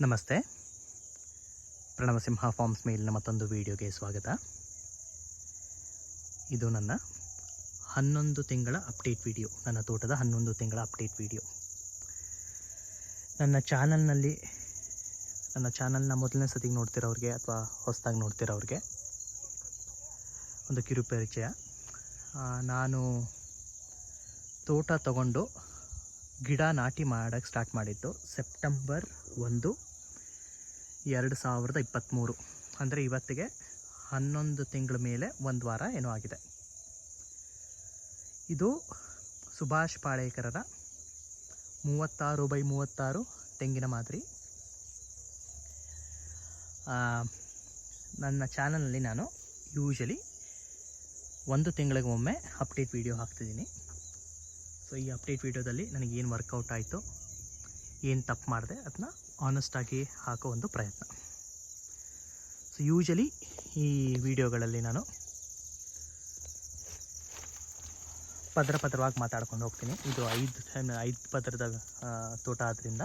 ನಮಸ್ತೆ. ಪ್ರಣವಸಿಂಹ ಫಾರ್ಮ್ಸ್ ಮೇಲಿನ ಮತ್ತೊಂದು ವಿಡಿಯೋಗೆ ಸ್ವಾಗತ. ಇದು ನನ್ನ ಹನ್ನೊಂದು ತಿಂಗಳ ಅಪ್ಡೇಟ್ ವಿಡಿಯೋ, ನನ್ನ ತೋಟದ ಹನ್ನೊಂದು ತಿಂಗಳ ಅಪ್ಡೇಟ್ ವಿಡಿಯೋ. ನನ್ನ ಚಾನಲ್ನಲ್ಲಿ, ನನ್ನ ಚಾನಲ್ನ ಮೊದಲನೇ ಸತಿಗೆ ನೋಡ್ತಿರೋರಿಗೆ ಅಥವಾ ಹೊಸದಾಗಿ ನೋಡ್ತಿರೋರಿಗೆ ಒಂದು ಕಿರು ಪರಿಚಯ. ನಾನು ತೋಟ ತಗೊಂಡು ಗಿಡ ನಾಟಿ ಮಾಡೋಕ್ಕೆ ಸ್ಟಾರ್ಟ್ ಮಾಡಿದ್ದು ಸೆಪ್ಟೆಂಬರ್ ಒಂದು ಎರಡು ಸಾವಿರದ ಇಪ್ಪತ್ತ್ಮೂರು. ಅಂದರೆ ಇವತ್ತಿಗೆ ಹನ್ನೊಂದು ತಿಂಗಳ ಮೇಲೆ ಒಂದು ವಾರ ಏನೋ ಆಗಿದೆ. ಇದು ಸುಭಾಷ್ ಪಾಳೇಕರರ ಮೂವತ್ತಾರು ಬೈ ಮೂವತ್ತಾರು ತೆಂಗಿನ ಮಾದರಿ. ನನ್ನ ಚಾನಲ್ನಲ್ಲಿ ನಾನು ಯೂಶಲಿ ಒಂದು ತಿಂಗಳಿಗೆ ಒಮ್ಮೆ ಅಪ್ಡೇಟ್ ವೀಡಿಯೋ ಹಾಕ್ತಿದ್ದೀನಿ. ಸೊ ಈ ಅಪ್ಡೇಟ್ ವೀಡಿಯೋದಲ್ಲಿ ನನಗೇನು ವರ್ಕೌಟ್ ಆಯಿತು, ಏನು ತಪ್ಪು ಮಾಡಿದೆ ಅದನ್ನ ಆನೆಸ್ಟಾಗಿ ಹಾಕೋ ಒಂದು ಪ್ರಯತ್ನ. ಸೊ ಯೂಶಲಿ ಈ ವಿಡಿಯೋಗಳಲ್ಲಿ ನಾನು ಪದರ ಪದರವಾಗಿ ಮಾತಾಡ್ಕೊಂಡು ಹೋಗ್ತೀನಿ. ಇದು ಐದು ಟೈಮ್ ಐದು ಪದರದ ತೋಟ ಆದ್ದರಿಂದ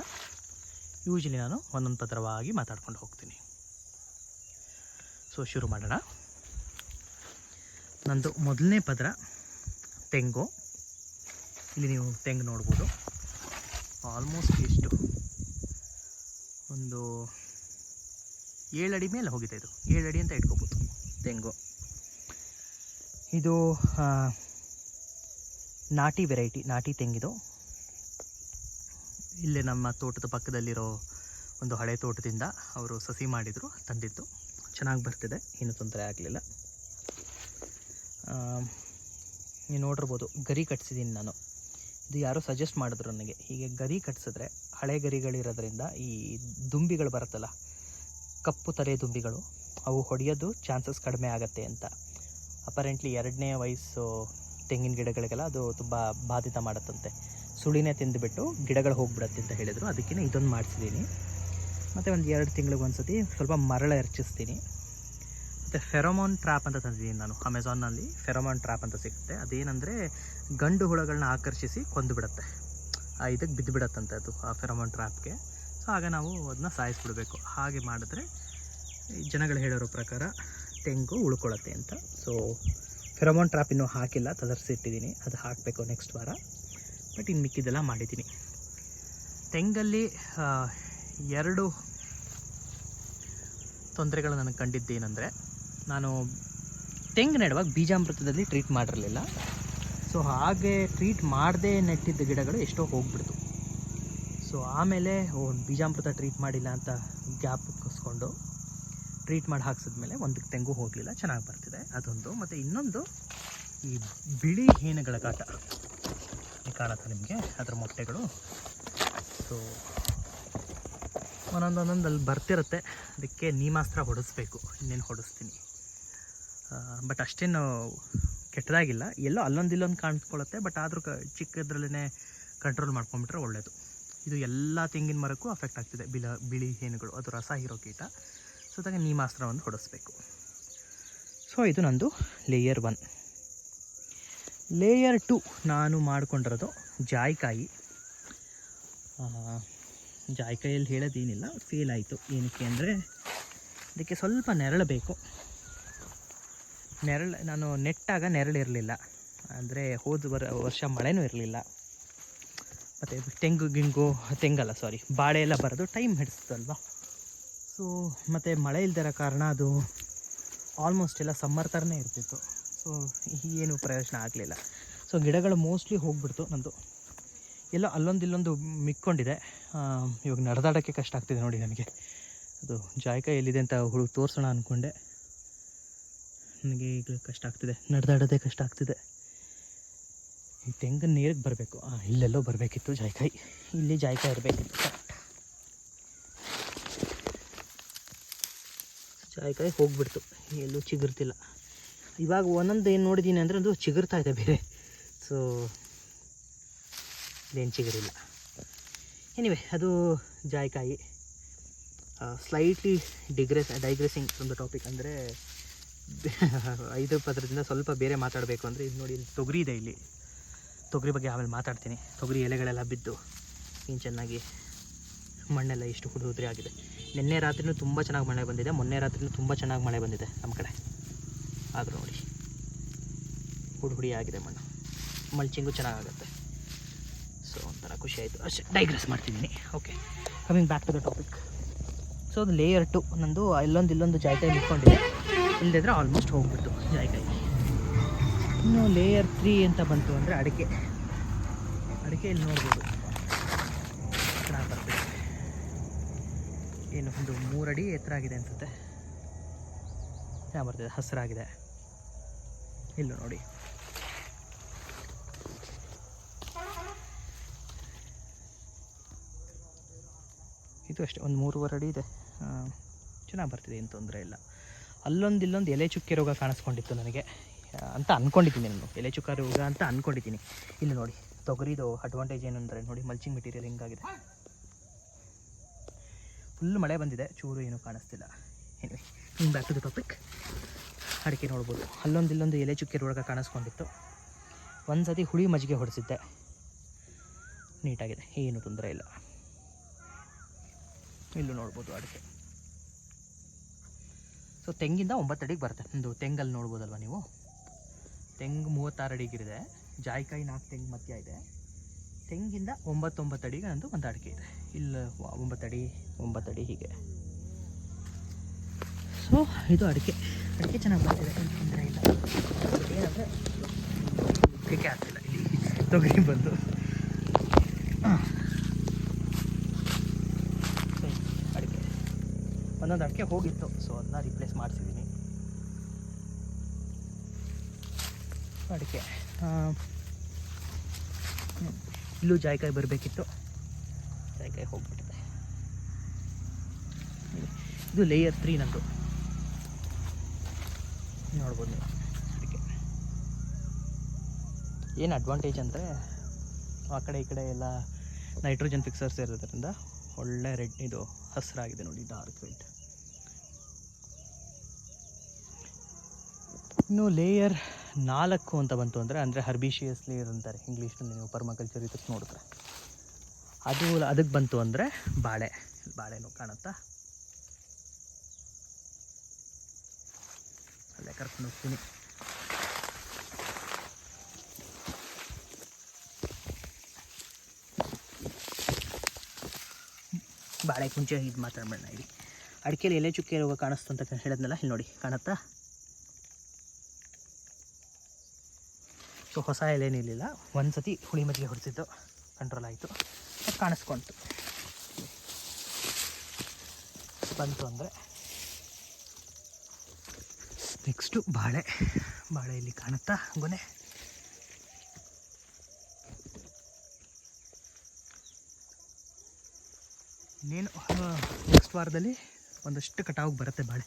ಯೂಶಲಿ ನಾನು ಒಂದೊಂದು ಪದರವಾಗಿ ಮಾತಾಡ್ಕೊಂಡು ಹೋಗ್ತೀನಿ. ಸೊ ಶುರು ಮಾಡೋಣ. ನಂದು ಮೊದಲನೇ ಪದರ ತೆಂಗು. ಇಲ್ಲಿ ನೀವು ತೆಂಗು ನೋಡ್ಬೋದು. ಆಲ್ಮೋಸ್ಟ್ ಎಷ್ಟು? ಒಂದು ಏಳಡಿ ಮೇಲೆ ಹೋಗಿದೆ ಇದು. ಏಳಡಿ ಅಂತ ಇಟ್ಕೋಬೋದು. ತೆಂಗು. ಇದು ನಾಟಿ ವೆರೈಟಿ, ನಾಟಿ ತೆಂಗಿದು. ಇಲ್ಲೇ ನಮ್ಮ ತೋಟದ ಪಕ್ಕದಲ್ಲಿರೋ ಒಂದು ಹಳೆ ತೋಟದಿಂದ ಅವರು ಸಸಿ ಮಾಡಿದರು, ತಂದಿದ್ದು. ಚೆನ್ನಾಗಿ ಬರ್ತಿದೆ ಏನೂ ತೊಂದರೆ ಆಗಲಿಲ್ಲ. ನೀವು ನೋಡಿರ್ಬೋದು, ಗರಿ ಕಟ್ಸಿದ್ದೀನಿ ನಾನು. ಇದು ಯಾರೋ ಸಜೆಸ್ಟ್ ಮಾಡಿದ್ರು ನನಗೆ. ಹೀಗೆ ಗರಿ ಕಟ್ಸಿದ್ರೆ ಹಳೆ ಗರಿಗಳಿರೋದ್ರಿಂದ ಈ ದುಂಬಿಗಳು ಬರುತ್ತಲ್ಲ, ಕಪ್ಪು ತಲೆ ದುಂಬಿಗಳು, ಅವು ಹೊಡೆಯೋದು ಚಾನ್ಸಸ್ ಕಡಿಮೆ ಆಗುತ್ತೆ ಅಂತ. ಅಪರೆಂಟ್ಲಿ ಎರಡನೇ ವಯಸ್ಸು ತೆಂಗಿನ ಗಿಡಗಳಿಗೆಲ್ಲ ಅದು ತುಂಬ ಬಾಧಿತ ಮಾಡುತ್ತಂತೆ. ಸುಳಿನೇ ತಿಂದುಬಿಟ್ಟು ಗಿಡಗಳು ಹೋಗ್ಬಿಡತ್ತೆ ಅಂತ ಹೇಳಿದರು. ಅದಕ್ಕಿಂತ ಇದೊಂದು ಮಾಡಿಸಿದ್ದೀನಿ. ಮತ್ತು ಒಂದು ಎರಡು ತಿಂಗಳಿಗೆ ಒಂದು ಸತಿ ಸ್ವಲ್ಪ ಮರಳ ಎರಚಿಸ್ತೀನಿ. ಮತ್ತು ಫೆರೋಮೋನ್ ಟ್ರ್ಯಾಪ್ ಅಂತ ತಂದಿದ್ದೀನಿ ನಾನು ಅಮೆಝಾನ್ನಲ್ಲಿ ಫೆರೋಮೋನ್ ಟ್ರ್ಯಾಪ್ ಅಂತ ಸಿಗುತ್ತೆ. ಅದೇನೆಂದರೆ ಗಂಡು ಹುಳಗಳನ್ನ ಆಕರ್ಷಿಸಿ ಕೊಂದು ಬಿಡುತ್ತೆ ಇದಕ್ಕೆ ಬಿದ್ದು ಬಿಡತ್ತಂತೆ ಅದು, ಆ ಫೆರಮೋನ್ ಟ್ರ್ಯಾಪ್ಗೆ. ಸೊ ಆಗ ನಾವು ಅದನ್ನ ಸಾಯಿಸ್ಬಿಡ್ಬೇಕು. ಹಾಗೆ ಮಾಡಿದ್ರೆ ಜನಗಳು ಹೇಳೋರ ಪ್ರಕಾರ ತೆಂಗು ಉಳ್ಕೊಳ್ಳುತ್ತೆ ಅಂತ. ಸೊ ಫೆರಮೋನ್ ಟ್ರ್ಯಾಪ್ ಇನ್ನೂ ಹಾಕಿಲ್ಲ ತದರ್ಸಿಟ್ಟಿದ್ದೀನಿ ಅದು ಹಾಕಬೇಕು ನೆಕ್ಸ್ಟ್ ವಾರ. ಬಟ್ ಇನ್ನು ಮಿಕ್ಕಿದೆಲ್ಲ ಮಾಡಿದ್ದೀನಿ. ತೆಂಗಲ್ಲಿ ಎರಡು ತೊಂದರೆಗಳು ನನಗೆ ಕಂಡಿದ್ದೇನೆಂದರೆ ನಾನು ತೆಂಗು ನೆಡುವಾಗ ಬೀಜಾಮೃತದಲ್ಲಿ ಟ್ರೀಟ್ ಮಾಡಿರಲಿಲ್ಲ. ಸೊ ಹಾಗೆ ಟ್ರೀಟ್ ಮಾಡದೆ ನೆಟ್ಟಿದ್ದ ಗಿಡಗಳು ಎಷ್ಟೋ ಹೋಗ್ಬಿಡ್ತು. ಸೊ ಆಮೇಲೆ, ಓ, ಬೀಜಾಮೃತ ಟ್ರೀಟ್ ಮಾಡಿಲ್ಲ ಅಂತ ಗ್ಯಾಪ್ ಕಸ್ಕೊಂಡು ಟ್ರೀಟ್ ಮಾಡಿ ಹಾಕ್ಸಿದ್ಮೇಲೆ ಒಂದು ತೆಂಗು ಹೋಗಲಿಲ್ಲ, ಚೆನ್ನಾಗಿ ಬರ್ತಿದೆ. ಅದೊಂದು. ಮತ್ತು ಇನ್ನೊಂದು, ಈ ಬಿಳಿ ಹೇನಗಳ ಕಾಟ. ಕಾಣುತ್ತೆ ನಿಮಗೆ, ಅದರ ಮೊಟ್ಟೆಗಳು. ಸೊ ಒಂದೊಂದು ಒಂದೊಂದು ಅಲ್ಲಿ ಬರ್ತಿರುತ್ತೆ. ಅದಕ್ಕೆ ನೀಮಾಸ್ತ್ರ ಹೊಡಿಸ್ಬೇಕು. ಇನ್ನೇನು ಹೊಡಿಸ್ತೀನಿ. ಬಟ್ ಅಷ್ಟೇನು ಕೆಟ್ಟದಾಗಿಲ್ಲ. ಎಲ್ಲೋ ಅಲ್ಲೊಂದು ಇಲ್ಲೊಂದು ಕಾಣಿಸ್ಕೊಳ್ಳುತ್ತೆ ಬಟ್ ಆದರೂ ಕ ಚಿಕ್ಕದ್ರಲ್ಲೇ ಕಂಟ್ರೋಲ್ ಮಾಡ್ಕೊಂಬಿಟ್ರೆ ಒಳ್ಳೆಯದು ಇದು ಎಲ್ಲ ತೆಂಗಿನ ಮರಕ್ಕೂ ಅಫೆಕ್ಟ್ ಆಗ್ತಿದೆ. ಬಿಲ, ಬಿಳಿ ಹೇನುಗಳು, ಅದು ರಸ ಹೀರೋ ಕೀಟ. ಸೊ ಅದಾಗ ನೀಮಾಸ್ತ್ರವನ್ನು ಹೊಡಿಸ್ಬೇಕು. ಸೊ ಇದು ನಂದು ಲೇಯರ್ ಒನ್ ಲೇಯರ್ ಟು ನಾನು ಮಾಡ್ಕೊಂಡಿರೋದು ಜಾಯಿಕಾಯಿ. ಜಾಯಿಕಾಯಲ್ಲಿ ಹೇಳೋದೇನಿಲ್ಲ ಫೇಲ್ ಆಯಿತು. ಏನಕ್ಕೆ ಅಂದರೆ ಅದಕ್ಕೆ ಸ್ವಲ್ಪ ನೆರಳು ಬೇಕು. ನೆರಳು, ನಾನು ನೆಟ್ಟಾಗ ನೆರಳಿರಲಿಲ್ಲ ಅಂದರೆ ಹೋದ ಬರ ವರ್ಷ ಮಳೆನೂ ಇರಲಿಲ್ಲ. ಮತ್ತು ತೆಂಗು ಗಿಂಗು, ತೆಂಗಲ್ಲ ಸಾರಿ ಬಾಳೆ ಎಲ್ಲ ಬರೋದು ಟೈಮ್ ಹಿಡಿಸ್ತಲ್ವ ಸೊ ಮತ್ತು ಮಳೆ ಇಲ್ದಿರೋ ಕಾರಣ ಅದು ಆಲ್ಮೋಸ್ಟ್ ಎಲ್ಲ ಸಮ್ಮರ್ ಥರನೇ ಇರ್ತಿತ್ತು. ಸೊ ಏನು ಪ್ರಯೋಜನ ಆಗಲಿಲ್ಲ. ಸೊ ಗಿಡಗಳು ಮೋಸ್ಟ್ಲಿ ಹೋಗ್ಬಿಡ್ತು ನಂದು. ಎಲ್ಲ ಅಲ್ಲೊಂದು ಇಲ್ಲೊಂದು ಮಿಕ್ಕೊಂಡಿದೆ. ಇವಾಗ ನಡೆದಾಡೋಕ್ಕೆ ಕಷ್ಟ ಆಗ್ತಿದೆ ನೋಡಿ ನನಗೆ. ಅದು ಜಾಯ್ಕಾಯಿ ಎಲ್ಲಿದೆ ಅಂತ ಹುಡುಗ ತೋರಿಸೋಣ ಅಂದ್ಕೊಂಡೆ ನನಗೆ ಈಗ ಕಷ್ಟ ಆಗ್ತಿದೆ. ನಡೆದಾಡೋದೇ ಕಷ್ಟ ಆಗ್ತಿದೆ. ಈ ತೆಂಗಿನ ನೀರಿಗೆ ಬರಬೇಕು? ಇಲ್ಲೆಲ್ಲೋ ಬರಬೇಕಿತ್ತು ಜಾಯ್ಕಾಯಿ. ಇಲ್ಲಿ ಜಾಯ್ಕಾಯಿ ಇರಬೇಕಿತ್ತು. ಜಾಯ್ಕಾಯಿ ಹೋಗ್ಬಿಡ್ತು. ಎಲ್ಲೂ ಚಿಗುರ್ತಿಲ್ಲ. ಇವಾಗ ಒಂದೊಂದು ಏನು ನೋಡಿದ್ದೀನಿ ಅಂದರೆ ಅದು ಚಿಗುರ್ತಾ ಇದೆ ಬೇರೆ. ಸೊ ಇದೇನು ಚಿಗುರಿಲ್ಲ. ಎನಿವೆ ಅದು ಜಾಯ್ಕಾಯಿ. Slightly digress digressing from the topic ಅಂದರೆ ಐದು ಪದರದಿಂದ ಸ್ವಲ್ಪ ಬೇರೆ ಮಾತಾಡಬೇಕು ಅಂದರೆ ಇದು ನೋಡಿ, ಇಲ್ಲಿ ತೊಗರಿ ಇದೆ ಇಲ್ಲಿ. ತೊಗರಿ ಬಗ್ಗೆ ಆಮೇಲೆ ಮಾತಾಡ್ತೀನಿ. ತೊಗರಿ ಎಲೆಗಳೆಲ್ಲ ಬಿದ್ದು ಏನು ಚೆನ್ನಾಗಿ ಮಣ್ಣೆಲ್ಲ ಇಷ್ಟು ಕುಡಿದ್ರೆ ಆಗಿದೆ. ನಿನ್ನೆ ರಾತ್ರಿನೂ ತುಂಬ ಚೆನ್ನಾಗಿ ಮಳೆ ಬಂದಿದೆ. ಮೊನ್ನೆ ರಾತ್ರಿನೂ ತುಂಬ ಚೆನ್ನಾಗಿ ಮಳೆ ಬಂದಿದೆ ನಮ್ಮ ಕಡೆ. ಆದರೂ ನೋಡಿ, ಹುಡು ಹುಡಿ ಆಗಿದೆ ಮಣ್ಣು. ಮಲ್ಚಿಂಗು ಚೆನ್ನಾಗಾಗುತ್ತೆ. ಸೊ ಒಂಥರ ಖುಷಿ ಆಯಿತು. ಅಷ್ಟೇ ಡೈಗ್ರೆಸ್ ಮಾಡ್ತಿದ್ದೀನಿ. Okay coming back to the topic so ಅದು ಲೇಯರ್ ಟು ನಂದು ಇಲ್ಲೊಂದು ಇಲ್ಲೊಂದು ಜಾಯ್ಕಾಯಿ ನಿಂತ್ಕೊಂಡಿದೆ ಇಲ್ಲದಿದ್ರೆ ಆಲ್ಮೋಸ್ಟ್ ಹೋಗ್ಬಿಡ್ತು. ಜಾಯ್ಕಾಯಿ ಇನ್ನು ಲೇಯರ್ ತ್ರೀ ಅಂತ ಬಂತು ಅಂದರೆ ಅಡಿಕೆ. ಅಡಿಕೆ ಇಲ್ಲಿ ನೋಡ್ಬೋದು. ಚೆನ್ನಾಗಿ ಬರ್ತಿದೆ. ಏನು, ಒಂದು ಮೂರಡಿ ಎತ್ತರ ಆಗಿದೆ ಅನಿಸುತ್ತೆ. ಚೆನ್ನಾಗಿ ಬರ್ತದೆ. ಹಸಿರಾಗಿದೆ ಇಲ್ಲೂ ನೋಡಿ. ಇದು ಅಷ್ಟೇ, ಒಂದು ಮೂರುವರೆ ಅಡಿ ಇದೆ. ಚೆನ್ನಾಗಿ ಬರ್ತಿದೆ, ಏನು ತೊಂದರೆ ಇಲ್ಲ. ಅಲ್ಲೊಂದು ಇಲ್ಲೊಂದು ಎಲೆ ಚುಕ್ಕೆ ರೋಗ ಕಾಣಿಸ್ಕೊಂಡಿತ್ತು ನನಗೆ ಅಂತ ಅಂದ್ಕೊಂಡಿದ್ದೀನಿ ನಾನು. ಎಲೆ ಚುಕ್ಕ ರೋಗ ಅಂತ ಅಂದ್ಕೊಂಡಿದ್ದೀನಿ ಇಲ್ಲಿ ನೋಡಿ, ತೊಗರಿದು ಅಡ್ವಾಂಟೇಜ್ ಏನಂದರೆ ನೋಡಿ ಮಲ್ಚಿಂಗ್ ಮೆಟೀರಿಯಲ್ ಹಿಂಗಾಗಿದೆ. ಫುಲ್ ಮಳೆ ಬಂದಿದೆ, ಚೂರು ಏನೂ ಕಾಣಿಸ್ತಿಲ್ಲ. ಇನ್ನು ಬ್ಯಾಕ್ ಟು ದ ಟಾಪಿಕ್ ಅಡಿಕೆ ನೋಡ್ಬೋದು. ಅಲ್ಲೊಂದು ಇಲ್ಲೊಂದು ಎಲೆ ಚುಕ್ಕೆ ರೋಗ ಕಾಣಿಸ್ಕೊಂಡಿತ್ತು. ಒಂದು ಸತಿ ಹುಳಿ ಮಜ್ಜಿಗೆ ಹೊಡೆಸಿದ್ದೆ. ನೀಟಾಗಿದೆ, ಏನು ತೊಂದರೆ ಇಲ್ಲ. ಇಲ್ಲೂ ನೋಡ್ಬೋದು ಅಡಿಕೆ. ಸೊ ತೆಂಗಿಂದ ಒಂಬತ್ತು ಅಡಿಗೆ ಬರುತ್ತೆ. ಒಂದು ತೆಂಗಲ್ಲಿ ನೋಡ್ಬೋದಲ್ವ ನೀವು? ತೆಂಗು ಮೂವತ್ತಾರು ಅಡಿಗಿರಿದೆ. ಜಾಯ್ಕಾಯಿ ನಾಲ್ಕು ತೆಂಗು ಮಧ್ಯ ಇದೆ. ತೆಂಗಿಂದ ಒಂಬತ್ತೊಂಬತ್ತು ಅಡಿಗೆ ನಂದು ಒಂದು ಅಡಿಕೆ ಇದೆ. ಇಲ್ಲಿ ಒಂಬತ್ತು ಅಡಿ ಒಂಬತ್ತು ಅಡಿ ಹೀಗೆ. ಸೊ ಇದು ಅಡಿಕೆ. ಅಡಿಕೆ ಚೆನ್ನಾಗಿ ಬರ್ತಿದೆ ತೊಂದರೆ ಇಲ್ಲ. ಏನಂದರೆ ಅಡಿಕೆ ಆಗ್ತಿಲ್ಲ. ಇಲ್ಲಿ. ತೊಗರಿ ಬಂದು. ಆ. ಸೊ, ಅಡಿಕೆ ಒಂದೊಂದು ಅಡಿಕೆ ಹೋಗಿತ್ತು ಸೊ ಅದನ್ನ ರಿಪ್ಲೇಸ್ ಮಾಡಿಸಿದ್ದೀನಿ ಅಡಿಕೆ. ಇಲ್ಲೂ ಜಾಯ್ಕಾಯಿ ಬರಬೇಕಿತ್ತು. ಜಾಯ್ಕಾಯಿ ಹೋಗ್ಬಿಟ್ಟಿದೆ ಇದು ಲೇಯರ್ ತ್ರೀ ನಂದು. ನೋಡ್ಬೋದು ನೀವು. ಅದಕ್ಕೆ ಏನು ಅಡ್ವಾಂಟೇಜ್ ಅಂದರೆ, ಆ ಕಡೆ ಈ ಕಡೆ ಎಲ್ಲ ನೈಟ್ರೋಜನ್ ಫಿಕ್ಸರ್ಸ್ ಇರೋದ್ರಿಂದ ಒಳ್ಳೆ ರೆಡ್ ಇದು ಹಸಿರಾಗಿದೆ ನೋಡಿ ಡಾರ್ಕ್ ರೆಡ್ ಇನ್ನು ಲೇಯರ್ ನಾಲ್ಕು ಅಂತ ಬಂತು ಅಂದರೆ ಅಂದರೆ ಹರ್ಬಿಷಿಯಸ್ ಲೇಯರ್ ಅಂತಾರೆ. ಇಂಗ್ಲೀಷ್ನಲ್ಲಿ ನೀವು ಪರ್ಮಕಲ್ಚರ್ ಇದಕ್ಕೆ ನೋಡಿದ್ರೆ. ಅದು ಅದಕ್ಕೆ ಬಂತು ಅಂದರೆ ಬಾಳೆ. ಬಾಳೆನೂ ಕಾಣುತ್ತಾ? ಅಲ್ಲೇ ಕರ್ಕೊಂಡು ಹೋಗ್ತೀನಿ. ಬಾಳೆ ಕುಂಚೆ, ಇದು ಮಾತಾಡ್ಬೇಡ ಇಲ್ಲಿ. ಅಡಿಕೆಯಲ್ಲಿ ಎಲೆ ಚುಕ್ಕೆ ರೋಗ ಕಾಣಿಸ್ತು ಅಂತ ಹೇಳಿದ್ನಲ್ಲ, ಇಲ್ಲಿ ನೋಡಿ, ಕಾಣುತ್ತಾ? ಸೊ ಹೊಸ ಎಲೆ ನಿಲ್ಲಿಲ್ಲ ಒಂದು ಸತಿ ಹುಳಿ ಮಜ್ಜಿಗೆ ಹೊಡೆಸಿದ್ದು ಕಂಟ್ರೋಲ್ ಆಯಿತು. ಅದು ಕಾಣಿಸ್ಕೊಂತು. ಬಂತು ಅಂದರೆ ನೆಕ್ಸ್ಟು ಬಾಳೆ. ಬಾಳೆ ಇಲ್ಲಿ ಕಾಣುತ್ತಾ, ಗೊನೆ. ಇನ್ನೇನು ನೆಕ್ಸ್ಟ್ ವಾರದಲ್ಲಿ ಒಂದಷ್ಟು ಕಟಾವಿಗೆ ಬರುತ್ತೆ ಬಾಳೆ.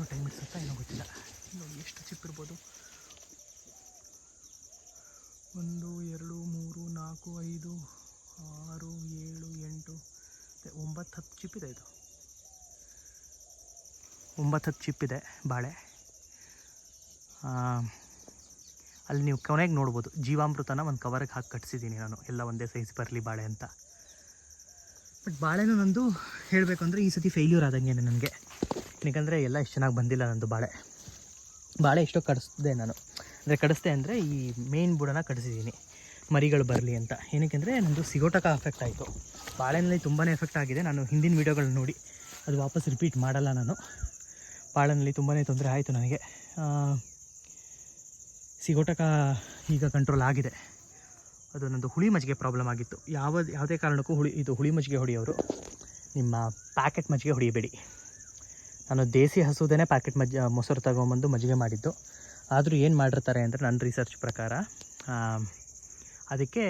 ಇನ್ನೂ ಟೈಮ್ ಇಡ್ಸುತ್ತಾ ಏನೋ ಗೊತ್ತಿಲ್ಲ ನೋಡಿ ಎಷ್ಟು ಚಿಪ್ಪಿರ್ಬೋದು ಒಂದು ಎರಡು ಮೂರು ನಾಲ್ಕು ಐದು ಆರು ಏಳು ಎಂಟು ಒಂಬತ್ತು ಹತ್ತು ಚಿಪ್ಪಿದೆ ಇದು ಒಂಬತ್ತು ಹತ್ತು ಚಿಪ್ಪಿದೆ ಬಾಳೆ ಅಲ್ಲಿ ನೀವು ಕೊನೆಗೆ ನೋಡ್ಬೋದು. ಜೀವಾಮೃತನ ಒಂದು ಕವರಿಗೆ ಹಾಕಿ ಕಟ್ಸಿದ್ದೀನಿ ನಾನು. ಎಲ್ಲ ಒಂದೇ ಸೈಜ್ ಬರಲಿ ಬಾಳೆ ಅಂತ. ಬಟ್ ಬಾಳೆನೂ ನಂದು ಹೇಳಬೇಕು ಅಂದರೆ ಈ ಸತಿ ಫೇಲ್ಯೂರ್ ಆದಂಗೆ ನನಗೆ. ಯಾಕಂದರೆ ಎಲ್ಲ ಇಷ್ಟು ಚೆನ್ನಾಗಿ ಬಂದಿಲ್ಲ ನಂದು ಬಾಳೆ. ಬಾಳೆ ಎಷ್ಟೋ ಕಡಿಸ್ದೆ ನಾನು. ಅಂದರೆ ಕಡಿಸ್ದೆ ಅಂದರೆ ಈ ಮೇನ್ ಬುಡನ ಕಡಿಸಿದ್ದೀನಿ ಮರಿಗಳು ಬರಲಿ ಅಂತ. ಏನಕ್ಕೆಂದರೆ ಅಂದರೆ ನಂದು ಸಿಗೋಟಕ ಎಫೆಕ್ಟ್ ಆಯಿತು. ಬಾಳೆನಲ್ಲಿ ತುಂಬಾ ಎಫೆಕ್ಟ್ ಆಗಿದೆ. ನಾನು ಹಿಂದಿನ ವೀಡಿಯೋಗಳನ್ನ ನೋಡಿ ಅದು ವಾಪಸ್ ರಿಪೀಟ್ ಮಾಡಲ್ಲ ನಾನು. ಬಾಳೆನಲ್ಲಿ ತುಂಬಾ ತೊಂದರೆ ಆಯಿತು ನನಗೆ. ಸಿಗೋಟಕ ಈಗ ಕಂಟ್ರೋಲ್ ಆಗಿದೆ. ಅದು ನನ್ನದು ಹುಳಿ ಮಜ್ಜಿಗೆ ಪ್ರಾಬ್ಲಮ್ ಆಗಿತ್ತು. ಯಾವ ಯಾವುದೇ ಕಾರಣಕ್ಕೂ ಹುಳಿ, ಇದು ಹುಳಿ ಮಜ್ಜಿಗೆ ಹೊಡೆಯೋರು ನಿಮ್ಮ ಪ್ಯಾಕೆಟ್ ಮಜ್ಜಿಗೆ ಹೊಡಿಬೇಡಿ. ನಾನು ದೇಸಿ ಹಸುದೇ ಪ್ಯಾಕೆಟ್ ಮಜ್ಜ ಮೊಸರು ತಗೊಂಬಂದು ಮಜ್ಜಿಗೆ ಮಾಡಿದ್ದು. ಆದರೂ ಏನು ಮಾಡಿರ್ತಾರೆ ಅಂದರೆ ನನ್ನ ರಿಸರ್ಚ್ ಪ್ರಕಾರ ಅದಕ್ಕೆ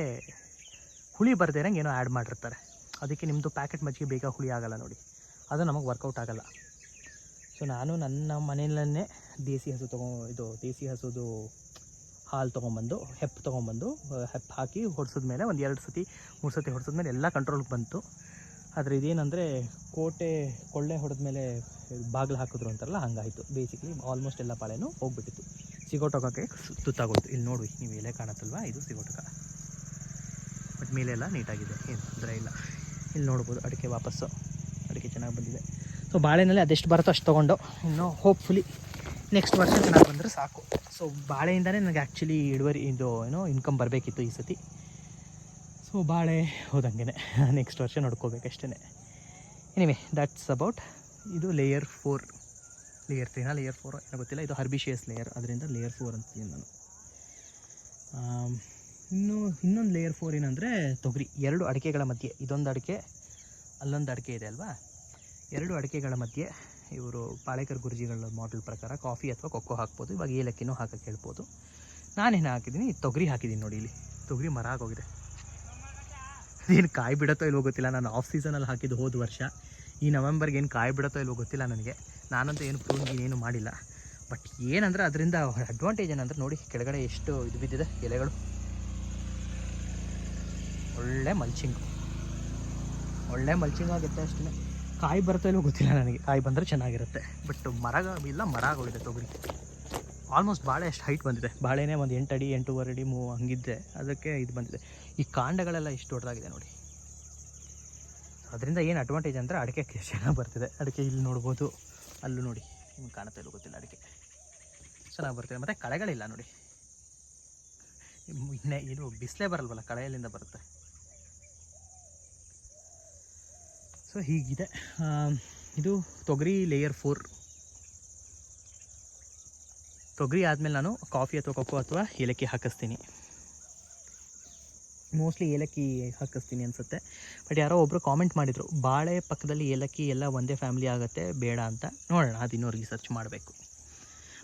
ಹುಳಿ ಬರ್ದೇರಂಗೆ ಏನೋ ಆ್ಯಡ್ ಮಾಡಿರ್ತಾರೆ. ಅದಕ್ಕೆ ನಿಮ್ಮದು ಪ್ಯಾಕೆಟ್ ಮಜ್ಜಿಗೆ ಬೇಗ ಹುಳಿ ಆಗೋಲ್ಲ ನೋಡಿ. ಅದು ನಮಗೆ ವರ್ಕೌಟ್ ಆಗೋಲ್ಲ. ಸೊ ನಾನು ನನ್ನ ಮನೆಯಲ್ಲೇ ದೇಸಿ ಹಸು ತೊಗೊ, ಇದು ದೇಸಿ ಹಸುದು ಹಾಲು ತೊಗೊಂಬಂದು ಹೆಪ್ಪು ತೊಗೊಂಬಂದು ಹೆಪ್ಪು ಹಾಕಿ ಹೊಡ್ಸಿದ್ಮೇಲೆ ಒಂದು ಎರಡು ಸತಿ, ಮೂರು ಸತಿ ಹೊಡ್ಸಿದ್ಮೇಲೆ ಎಲ್ಲ ಕಂಟ್ರೋಲ್ಗೆ ಬಂತು. ಆದರೆ ಇದೇನಂದರೆ ಕೋಟೆ ಕೊಳ್ಳೆ ಹೊಡೆದ ಮೇಲೆ ಬಾಗಿಲು ಹಾಕಿದ್ರು ಅಂತಾರಲ್ಲ, ಹಂಗಾಯಿತು. ಬೇಸಿಕ್ಲಿ ಆಲ್ಮೋಸ್ಟ್ ಎಲ್ಲ ಪಾಳೆನೂ ಹೋಗ್ಬಿಟ್ಟಿತ್ತು. ಸಿಗೋಟೋಗಕ್ಕೆ ತುತ್ತಾಗೋಯ್ತು. ಇಲ್ಲಿ ನೋಡಿ, ನೀವು ಎಲೆ ಕಾಣತ್ತಲ್ವ? ಇದು ಸಿಗೋಟಕ. ಬಟ್ ಮೇಲೆ ಎಲ್ಲ ನೀಟಾಗಿದೆ. ಏನು ತೊಂದರೆ ಇಲ್ಲ. ಇಲ್ಲಿ ನೋಡ್ಬೋದು, ಅಡಿಕೆ ವಾಪಸ್ಸು. ಅಡಿಕೆ ಚೆನ್ನಾಗಿ ಬಂದಿದೆ. ಸೊ ಬಾಳೆನಲ್ಲಿ ಅದೆಷ್ಟು ಬರುತ್ತೋ ಅಷ್ಟು ತೊಗೊಂಡು ಇನ್ನು ಹೋಪ್ಫುಲಿ ನೆಕ್ಸ್ಟ್ ವರ್ಷ ಚೆನ್ನಾಗಿ ಬಂದರೆ ಸಾಕು. ಸೊ ಬಾಳೆಯಿಂದನೇ ನನಗೆ ಆ್ಯಕ್ಚುಲಿ ಇಳುವರಿ ಇದು, ಏನೋ ಇನ್ಕಮ್ ಬರಬೇಕಿತ್ತು ಈ ಸತಿ. ಸೊ ಬಾಳೆ ಹೋದಂಗೆ ನೆಕ್ಸ್ಟ್ ವರ್ಷ ನೋಡ್ಕೋಬೇಕಷ್ಟೇ ಎನಿವೆ ದಟ್ಸ್ ಅಬೌಟ್ ಇದು ಲೇಯರ್ ಫೋರ್ ಲೇಯರ್ ತ್ರೀನಾ ಲೇಯರ್ ಫೋರ್ ಏನೋ ಗೊತ್ತಿಲ್ಲ. ಇದು ಹರ್ಬಿಷಿಯಸ್ ಲೇಯರ್ ಅದರಿಂದ ಲೇಯರ್ ಫೋರ್ ಅಂತೀನಿ ನಾನು. ಇನ್ನು, ಇನ್ನೊಂದು ಲೇಯರ್ ಫೋರ್ ಏನಂದರೆ ತೊಗರಿ. ಎರಡು ಅಡಿಕೆಗಳ ಮಧ್ಯೆ. ಇದೊಂದು ಅಡಿಕೆ, ಅಲ್ಲೊಂದು ಅಡಿಕೆ ಇದೆ ಅಲ್ವಾ? ಎರಡು ಅಡಿಕೆಗಳ ಮಧ್ಯೆ ಇವರು ಪಾಳೇಕರ್ ಗುರುಜಿಗಳ ಮಾಡೆಲ್ ಪ್ರಕಾರ ಕಾಫಿ ಅಥವಾ ಕೊಕ್ಕೋ ಹಾಕ್ಬೋದು. ಇವಾಗ ಏಲಕ್ಕಿನೂ ಹಾಕಕ್ಕೆ ಹೇಳ್ಬೋದು. ನಾನೇನು ಹಾಕಿದ್ದೀನಿ? ತೊಗರಿ ಹಾಕಿದ್ದೀನಿ ನೋಡಿ ಇಲ್ಲಿ. ತೊಗರಿ ಮರ ಆಗೋಗಿದೆ. ಏನು ಕಾಯಿ ಬಿಡುತ್ತೋ ಇಲ್ವೋ ಗೊತ್ತಿಲ್ಲ. ನಾನು ಆಫ್ ಸೀಸನಲ್ಲಿ ಹಾಕಿದ್ದು ಹೋದ ವರ್ಷ. ಈ ನವೆಂಬರ್ಗೆ ಏನು ಕಾಯಿ ಬಿಡುತ್ತೋ ಇಲ್ಲಿ ಗೊತ್ತಿಲ್ಲ ನನಗೆ. ನಾನಂತೂ ಏನು ಪ್ರೂನ್ ಏನು ಮಾಡಿಲ್ಲ. ಬಟ್ ಏನಂದ್ರೆ ಅದರಿಂದ ಅಡ್ವಾಂಟೇಜ್ ಏನಂದ್ರೆ ನೋಡಿ, ಕೆಳಗಡೆ ಎಷ್ಟು ಇದು ಬಿದ್ದಿದೆ, ಎಲೆಗಳು. ಒಳ್ಳೆ ಮಲ್ಚಿಂಗ್ ಒಳ್ಳೆ ಮಲ್ಚಿಂಗ್ ಆಗುತ್ತೆ ಅಷ್ಟೇ. ಕಾಯಿ ಬರ್ತಾ ಇಲ್ವೋ ಗೊತ್ತಿಲ್ಲ ನನಗೆ. ಕಾಯಿ ಬಂದರೆ ಚೆನ್ನಾಗಿರುತ್ತೆ. ಬಟ್ ಮರ ಇಲ್ಲ ಮರ ಆಗೋಗಿದೆ ತೊಗರಿ. ಆಲ್ಮೋಸ್ಟ್ ಭಾಳ ಎಷ್ಟು ಹೈಟ್ ಬಂದಿದೆ. ಬಾಳೆನೇ ಒಂದು ಎಂಟು ಅಡಿ, ಎಂಟೂವರೆ ಅಡಿ ಮೂ ಹಂಗಿದ್ದೆ ಅದಕ್ಕೆ ಇದು ಬಂದಿದೆ. ಈ ಕಾಂಡಗಳೆಲ್ಲ ಎಷ್ಟು ದೊಡ್ಡದಾಗಿದೆ ನೋಡಿ. ಅದರಿಂದ ಏನು ಅಡ್ವಾಂಟೇಜ್ ಅಂದರೆ ಅಡಿಕೆ ಚೆನ್ನಾಗಿ ಬರ್ತಿದೆ. ಅಡಿಕೆ ಇಲ್ಲಿ ನೋಡ್ಬೋದು. ಅಲ್ಲೂ ನೋಡಿ. ನಿಮ್ಗೆ ಕಾಣುತ್ತೆ ಇಲ್ಲೋ ಗೊತ್ತಿಲ್ಲ ಅಡಿಕೆ. ಚೆನ್ನಾಗಿ ಬರ್ತಿದೆ. ಮತ್ತು ಕಳೆಗಳಿಲ್ಲ ನೋಡಿ. ಇನ್ನೇ ಇದು ಬಿಸಿಲೇ ಬರಲ್ವಲ್ಲ, ಕಳೆಯಲ್ಲಿಂದ ಬರುತ್ತೆ. ಸೊ ಹೀಗಿದೆ. ಇದು ತೊಗರಿ ಲೇಯರ್ ಫೋರ್ ತೊಗರಿ ಆದಮೇಲೆ ನಾನು ಕಾಫಿ ಅಥವಾ ಕೊಕ್ಕೋ ಅಥವಾ ಏಲಕ್ಕಿ ಹಾಕಿಸ್ತೀನಿ. ಮೋಸ್ಟ್ಲಿ ಏಲಕ್ಕಿ ಹಾಕಿಸ್ತೀನಿ ಅನಿಸುತ್ತೆ. ಬಟ್ ಯಾರೋ ಒಬ್ಬರು ಕಾಮೆಂಟ್ ಮಾಡಿದರು, ಬಾಳೆ ಪಕ್ಕದಲ್ಲಿ ಏಲಕ್ಕಿ ಎಲ್ಲ ಒಂದೇ ಫ್ಯಾಮಿಲಿ ಆಗುತ್ತೆ, ಬೇಡ ಅಂತ. ನೋಡೋಣ, ಅದು ಇನ್ನೂ ರಿಸರ್ಚ್ ಮಾಡಬೇಕು.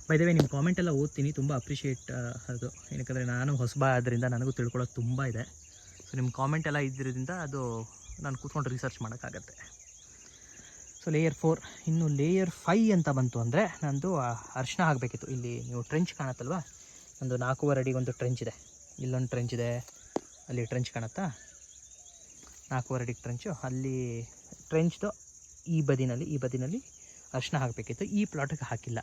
ಬೈದೇವೆ ನಿಮ್ಮ ಕಾಮೆಂಟ್ ಎಲ್ಲ ಓದ್ತೀನಿ, ತುಂಬ ಅಪ್ರಿಷಿಯೇಟ್ ಅದು. ಏನಕ್ಕಂದರೆ ನಾನು ಹೊಸಬ ಆದ್ದರಿಂದ ನನಗೂ ತಿಳ್ಕೊಳ್ಳೋದು ತುಂಬ ಇದೆ. ಸೊ ನಿಮ್ಮ ಕಾಮೆಂಟ್ ಎಲ್ಲ ಇದ್ದಿರೋದ್ರಿಂದ ಅದು ನಾನು ಕೂತ್ಕೊಂಡು ರಿಸರ್ಚ್ ಮಾಡೋಕ್ಕಾಗತ್ತೆ. ಸೊ ಲೇಯರ್ ಫೋರ್ ಇನ್ನು ಲೇಯರ್ ಫೈ ಅಂತ ಬಂತು ಅಂದರೆ ನಂದು ಅರ್ಶಿನ ಆಗಬೇಕಿತ್ತು ಇಲ್ಲಿ ನೀವು ಟ್ರೆಂಚ್ ಕಾಣತ್ತಲ್ವಾ? ಒಂದು ನಾಲ್ಕೂವರೆ ಅಡಿಗೆ ಒಂದು ಟ್ರೆಂಚ್ ಇದೆ. ಇಲ್ಲೊಂದು ಟ್ರೆಂಚ್ ಇದೆ. ಅಲ್ಲಿ ಟ್ರೆಂಚ್ ಕಾಣುತ್ತಾ? ನಾಲ್ಕೂವರೆ ಅಡಿಗೆ ಟ್ರೆಂಚು ಅಲ್ಲಿ ಟ್ರೆಂಚ್ದು ಈ ಬದಿನಲ್ಲಿ ಈ ಬದಿನಲ್ಲಿ ಅರ್ಶಿನ ಹಾಕಬೇಕಿತ್ತು. ಈ ಪ್ಲಾಟಿಗೆ ಹಾಕಿಲ್ಲ.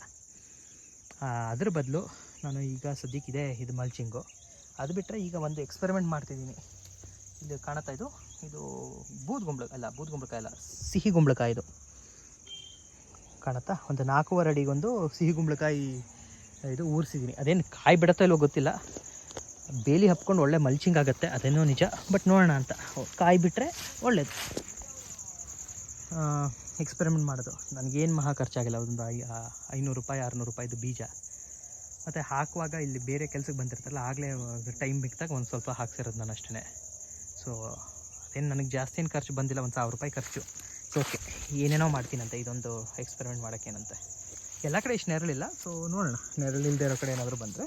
ಅದ್ರ ಬದಲು ನಾನು ಈಗ ಸದ್ಯಕ್ಕಿದೆ ಇದು ಮಲ್ಚಿಂಗು ಅದು ಬಿಟ್ಟರೆ ಈಗ ಒಂದು ಎಕ್ಸ್ಪೆರಿಮೆಂಟ್ ಮಾಡ್ತಿದ್ದೀನಿ. ಇದು ಕಾಣುತ್ತಾ ಇದು? ಇದು ಬೂದ್ಗುಂಬಳ ಅಲ್ಲ ಬೂದ್ಗುಂಬಳಕಾಯಿ ಅಲ್ಲ, ಸಿಹಿ ಗುಂಬಳಕಾಯಿ ಇದು. ಕಾಣುತ್ತಾ? ಒಂದು ನಾಲ್ಕೂವರೆ ಅಡಿಗೊಂದು ಸಿಹಿ ಗುಂಬಳಕಾಯಿ, ಇದು ಊರಿಸಿದ್ದೀನಿ. ಅದೇನು ಕಾಯಿ ಬಿಡುತ್ತೋ ಇಲ್ಲೋ ಗೊತ್ತಿಲ್ಲ. ಬೇಲಿ ಹಪ್ಕೊಂಡು ಒಳ್ಳೆ ಮಲ್ಚಿಂಗ್ ಆಗುತ್ತೆ, ಅದೇನೋ ನಿಜ. ಬಟ್ ನೋಡೋಣ ಅಂತ. ಕಾಯಿ ಬಿಟ್ಟರೆ ಒಳ್ಳೇದು. ಎಕ್ಸ್ಪೆರಿಮೆಂಟ್ ಮಾಡೋದು. ನನಗೇನು ಮಹಾ ಖರ್ಚಾಗಿಲ್ಲ. ಒಂದು ಐ ಐನೂರು ರೂಪಾಯಿ, ಆರುನೂರು ರೂಪಾಯಿದು ಬೀಜ. ಮತ್ತು ಹಾಕುವಾಗ ಇಲ್ಲಿ ಬೇರೆ ಕೆಲಸಕ್ಕೆ ಬಂದಿರ್ತಾರಲ್ಲ ಆಗಲೇ ಟೈಮ್ ಬಿಕ್ದಾಗ ಒಂದು ಸ್ವಲ್ಪ ಹಾಕ್ಸಿರೋದು ನಾನು ಅಷ್ಟೇ ಸೊ ಅದೇನು ನನಗೆ ಜಾಸ್ತಿ ಏನು ಖರ್ಚು ಬಂದಿಲ್ಲ, ಒಂದು ಸಾವಿರ ರೂಪಾಯಿ ಖರ್ಚು. ಸೊ ಓಕೆ ಏನೇನೋ ಮಾಡ್ತೀನಂತೆ, ಇದೊಂದು ಎಕ್ಸ್ಪೆರಿಮೆಂಟ್ ಮಾಡೋಕ್ಕೇನಂತೆ. ಎಲ್ಲ ಕಡೆ ಇಷ್ಟು ನೆರಳಿಲ್ಲ ಸೊ ನೋಡೋಣ. ನೆರಳಿಲ್ಲದೆ ಇರೋ ಕಡೆ ಏನಾದರೂ ಬಂದರೆ